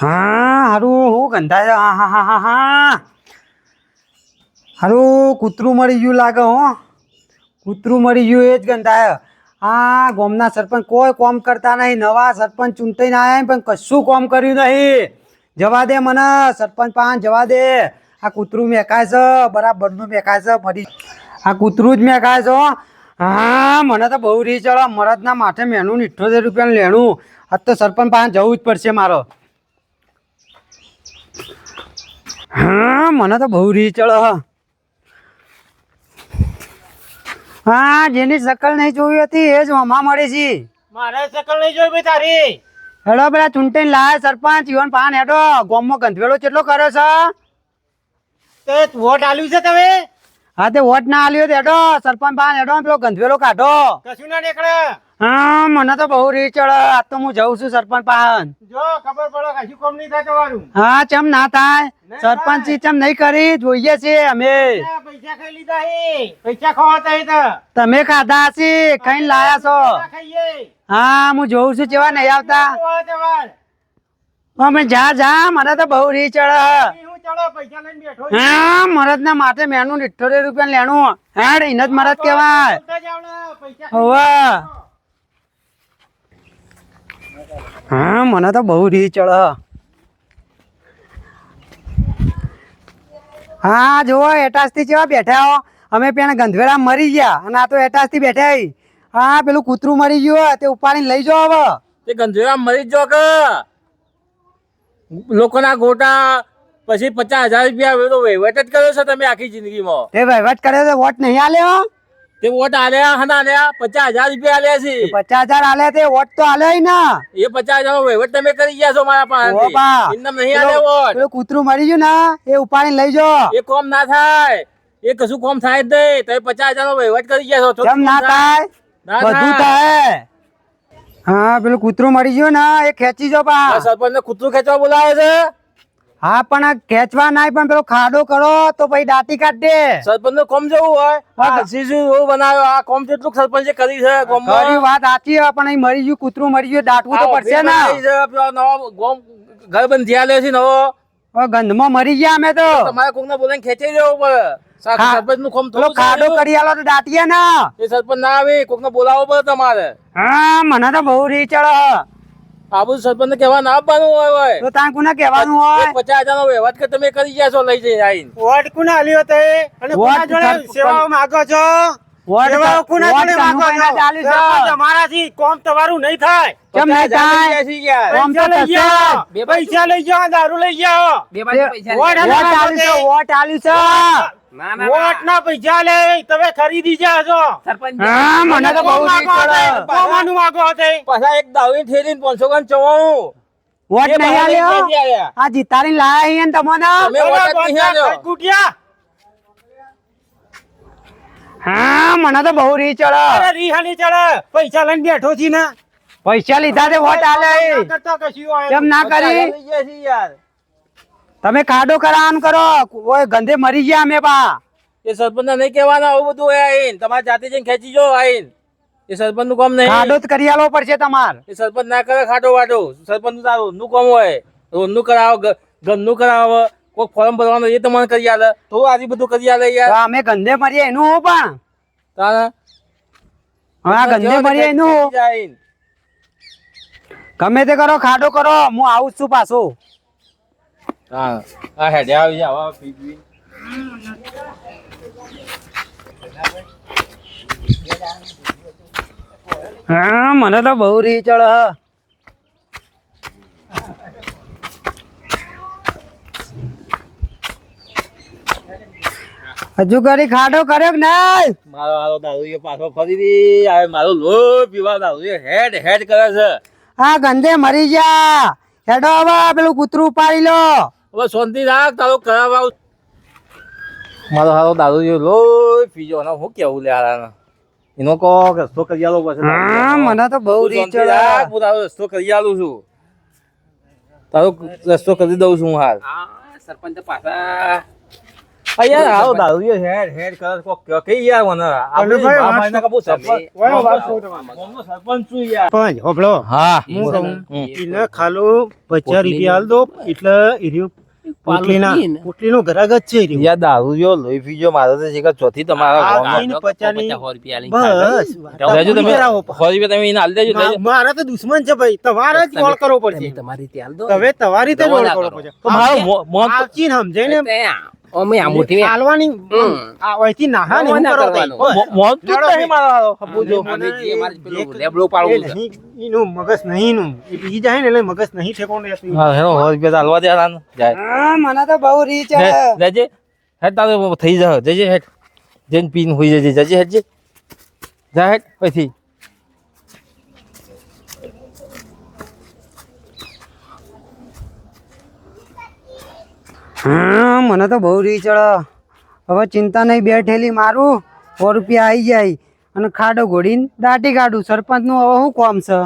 હા, હારું, હું ગંધાય. હા હા હા હા હા. હારું, કૂતરું મરી ગયું લાગે હો. કૂતરું મરી ગયું, એ જ ગંધાય. હા, ગામના સરપંચ કોઈ કોમ કરતા નહીં. નવા સરપંચ ચૂંટાઈને આવ્યા પણ કશું કોમ કર્યું નહીં. જવા દે મને, સરપંચ પાન જવા દે. આ કૂતરું મેકાય છે, બરાબરનું મેકાય છે, ફરી. આ કૂતરું જ મેકાય છે, હા. મને તો બહુ રી ચડો મરદના માથે મેનું ઇઠ્ઠોતેર રૂપિયાનું લેણું. આજ તો સરપંચ પાસે જવું જ પડશે મારો. હા મને તો બહુ રી ચડો હા. જેની શકલ નહીં જોઈ હતી એ જ હમા મળી છે. મારે શકલ નહીં જોઈ ભાઈ તારી. હેડો પેલા ચૂંટણી લાય સરપંચ ઈવન પાન હેડો. ગોમમાં ગંધવેલો કેટલો કર્યો છે? તે વોટ આલ્યું છે તમે? હા તે વોટ ના આલ્યો તો હેડો સરપંચ પાન હેડો પેલો ગંધવેલો કાઢો. કશું ના નીકળે. હા મને તો બહુ રીચ ચડે. આજ તો હું જઉં છું સરપંચ પાન જો ખબર પડે કશું કોમ નહીં થાય તમારું. હા ચમ ના થાય? સરપંચ ચમ નહીં કરી? જોઈએ છીએ અમે. પૈસા ખાઈ લીધા હે. પૈસા ખવાતા હે તમે ખાધા છે ખાઈને લાયા છો. હા હું જોઉં છું જેવા નહીં આવતા. અમે જા જા મને તો બહુ રી ચડે. ઈ હું મરદ ના માથે મેનું રૂપિયા લેણું. હેડ એને જ મરદ કેવાય હોવે. હા મને તો બહુ રી ચડ. હા જુઓ એટાસથી કેવા બેઠા હો. અમે પેલા ગંધવેરા મરી ગયા અને આ તો એટાસથી બેઠા હા. પેલું કૂતરું મરી ગયું તે ઉપાડીને લઈ જાઓ હવે. તે ગંધેરા મરી જ કે? લોકોના ગોટા પછી પચાસ હજાર રૂપિયા હવે વહીવટ જ કર્યો છે તમે આખી જિંદગીમાં. એ વહીવટ કર્યો છે વોટ નહીં આલ્યો તે વોટ આલ્યા હના આલ્યા પચાસ હજાર રૂપિયા આલ્યા છે. પચાસ હજાર આલ્યા તે વોટ તો આલ્યા ના. એ પચાસ હજાર વહીવટ તમે કરી ગયા છો મારા પાસે એમને નહીં આલે વોટ. પેલું કૂતરું મરી ગયું ના એ ઉપાડીને લઈ જાઓ એ કોમ ના થાય. એ કશું કોમ થાય જ નહીં. તમે પચાસ હજાર નો વહીવટ કરી ગયા છો. કેમ ના થાય? બધું. થાય. હા પેલું કૂતરું મરી ગયું ના એ ખેંચી જો પા સરપંચ ને કૂતરું ખેંચવા બોલાવે છે? હા પણ આ ખેંચવા નાય પણ પેલો ખાડો કરો તો પછી દાંતી કાઢ દે. સરપંચનું કોમ જેવું હોય? હા. એવું બનાવ્યો. આ કોમ જેટલું સરપંચે કરી છે કોમ ગામમાં. વાત સાચી પણ અહીં મરી ગયું કૂતરું મરી ગયું દાટવું તો પડશે ને. નવો ગોમ ઘર બંધ થયા છે નવો. ગંધમાં મરી ગયા અમે તો. તમારે કોક ને બોલાવીને ખેંચી જવું પડે. સરપંચનું કોમ થોડું ખાડો કરી આલો તો દાટીએ ના. એ સરપંચ ના આવે કોક ને બોલાવો પડે તમારે. હા મને તો બહુ રી ચડે આ બધું સરપંચ ને કહેવા ના આપવાનું હોય હોય તો તાર કોને કહેવાનું હોય? એક પચાસ હજાર નો વહીવટ કે તમે કરી ગયા છો લઈ જઈ આવીને? વોટ કોને આલ્યો તે? અને વોટ કોના જોડે સેવાઓ માંગો છો? સેવાઓ કોના જોડે માગો છો? સરપંચ અમારાથી કોમ તમારું નહીં થાય. કેમ નહીં થાય? કોમ તો પૈસા લઈ જાઓ બે પૈસા લઈ જાઓ દારૂ લઈ જાઓ વોટ વોટ આલ્યું છે? વોટ આલ્યું છે? વોટ ના પૈસા લે તમે ખરીદી જા છો. હા મને તો બહુ રી ચડે કોમાનું માગો તે પાછા એક દાવી ઠેરીને પાંચસો ગ્રામ ચવાણું. વોટ નહીં આલ્યો? આ જીતાડીને લાયા અહીંયા તમને? તમે વોટ નહીં આલ્યો. કુટિયા હા મને તો બહુ રી ચડે. અરે પૈસા લઈને બેઠો છી ને. પૈસા લીધા તે વોટ આલે. કેમ ના કરી? યાર. તમે કાઢો કરાન કરો. ઓય ગંધે મરી ગયા અમે પા એ સરપંચ ને નહીં કહેવાના આવું બધું હોય આઈને. તમારે જાતે જઈને ખેંચી જો આઈન. એ સરપંચનું કામ નહીં. કાઢો જ કરી આલો પડશે તમાર. એ સરપંચ ના કરે ખાડો વાડો સરપંચનું તારું નું કામ હોય. રોજનું કરાવો ઘ- ઘરનું કરાવો. કોઈ ફોર્મ ભરવાનું એ તમારે કરી આલે. તો આજે બધું કરી આલે યાર. અમે ગંધે મરીએ એનું હું પણ? તારા હા ગંધે મરીએ એનું. ગમે તે કરો ખાડો કરો. હું આવું છું પાછો. હા. હેડે આવી પી. હા મને તો બહુ રી ચડે હજુ કરી ખાડો કર્યો કે નહીં? મારો હારો દારૂ પાછો ફરી દી. હવે મારું લો પીવા દારૂ હેડ હેડ કરે છે. આ ગંદે મરી ગયા. હેડો હવે પેલું કૂતરું ઉપાડી લો. હવે શાંતિ રાખ તારો કરાવ મારો હારો દારૂ લો પીજો. ને હું કેવું લે એનો કો રસ્તો કરી આલો પછી. હા મને તો બહુ તું રાખ, હું તારો રસ્તો કરી આલું છું. તારો રસ્તો કરી દઉં છું હું હાલ. સરપંચ પાછા. યાર આવો દારૂ હેડ હેડ કર કોક કે યાર મને? આપણે ભાઈ, બા વાત સરપંચ. ઓય, વાત કહું તમારે. ગામનો સરપંચ છું યાર. પણ હોભળો. હા. હું કહું હમ. એને ખાલું પચાસ રૂપિયા આલ દો એટલે પોટલીના પોટલીનો ગ્રાહક જ છે એ રહ્યું. યાર જો લોહી પીજો મારો તો ચોથી તમારા ગામમાં. બસ તમે કરાવો. સો રૂપિયા તમે એને આલી દેજો મારા તો દુશ્મન છે ભાઈ. તમારે જ કોલ કરવો પડશે. તમારી ત્યાં દો. હવે તમારી રીતે કોલ કરવો પડશે. તો મારો મો- મોન તો- સમજાય ને અમે આ મોટી હાલવાની આ અહીંથી નાહા ને એવું કરો કરવાનું. ભાઈ. મો- મોન તો નહીં મારો હપુજો. અમે જે મારે લેબડો પાડવું છે નહીં, એનું મગજ નહીં નું એ બીજી જાય ને એટલે મગજ નહીં ઠેકોણ રહેતું. હા, તો દે હારાને. જાય. હા મને તો બહુ રીચ લે, હેડ તારે થઈ જા જજે હેડ જઈને પીન હોઈ જજે જજે હેડ જે જા હેડ પછી હા, મને તો બહુ રીચ હવે ચિંતા નહીં, બેઠેલી મારું. સો રૂપિયા આવી જાય. અને ખાડો ઘોડીને દાટી કાઢું. સરપંચનું હવે શું કોમ છે?